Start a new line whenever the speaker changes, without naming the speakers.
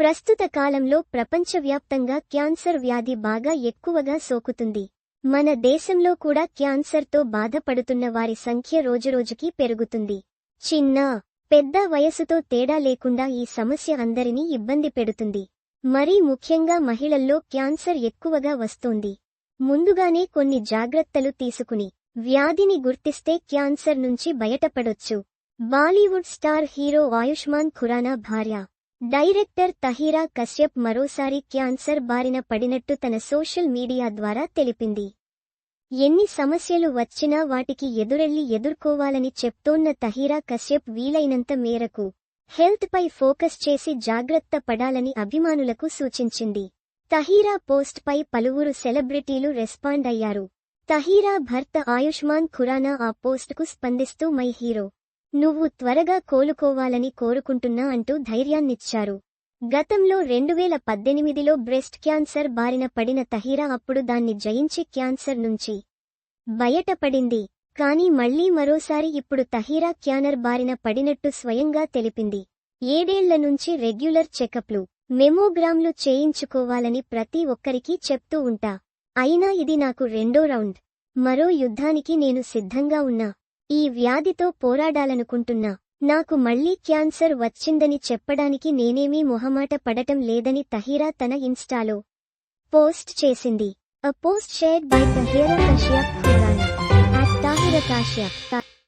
ప్రస్తుత కాలంలో ప్రపంచవ్యాప్తంగా క్యాన్సర్ వ్యాధి బాగా ఎక్కువగా సోకుతుంది. మన దేశంలో కూడా క్యాన్సర్తో బాధపడుతున్న వారి సంఖ్య రోజురోజుకీ పెరుగుతుంది. చిన్న పెద్ద వయసుతో తేడా లేకుండా ఈ సమస్య అందరినీ ఇబ్బంది పెడుతుంది. మరీ ముఖ్యంగా మహిళల్లో క్యాన్సర్ ఎక్కువగా వస్తోంది. ముందుగానే కొన్ని జాగ్రత్తలు తీసుకుని వ్యాధిని గుర్తిస్తే క్యాన్సర్ నుంచి బయటపడొచ్చు. Bollywood star hero Ayushmann Khurrana భార్య డైరెక్టర్ తహీరా కశ్యప్ మరోసారి క్యాన్సర్ బారిన పడినట్టు తన సోషల్ మీడియా ద్వారా తెలిపింది. ఎన్ని సమస్యలు వచ్చినా వాటికి ఎదురెళ్ళి ఎదుర్కోవాలని చెప్తోన్న తహీరా కశ్యప్ వీలైనంత మేరకు హెల్త్ పై ఫోకస్ చేసి జాగ్రత్త పడాలని అభిమానులకు సూచించింది. తహీరా పోస్ట్ పై పలువురు సెలబ్రిటీలు రెస్పాండ్ అయ్యారు. తహీరా భర్త ఆయుష్మాన్ ఖురానా ఆ పోస్ట్కు స్పందిస్తూ మై హీరో నువ్వు త్వరగా కోలుకోవాలని కోరుకుంటున్నా అంటూ ధైర్యాన్నిచ్చారు. గతంలో రెండువేల పద్దెనిమిదిలో బ్రెస్ట్ క్యాన్సర్ బారిన పడిన తహీరా అప్పుడు దాన్ని జయించి క్యాన్సర్ నుంచి బయటపడింది. కానీ మళ్ళీ మరోసారి ఇప్పుడు తహీరా క్యానర్ బారిన పడినట్టు స్వయంగా తెలిపింది. ఏడేళ్ళ నుంచి రెగ్యులర్ చెకప్లు మెమోగ్రామ్లు చేయించుకోవాలని ప్రతి ఒక్కరికీ చెప్తూ ఉంటా. అయినా ఇది నాకు రెండో రౌండ్. మరో యుద్ధానికి నేను సిద్ధంగా ఉన్నా. ఈ వ్యాధితో పోరాడాలనుకుంటున్నా. నాకు మళ్ళీ క్యాన్సర్ వచ్చిందని చెప్పడానికి నేనేమీ మొహమాట పడటం లేదని తహీరా తన ఇన్స్టాలో పోస్ట్ చేసింది. A post shared by Tahira Kashyap Khurrana at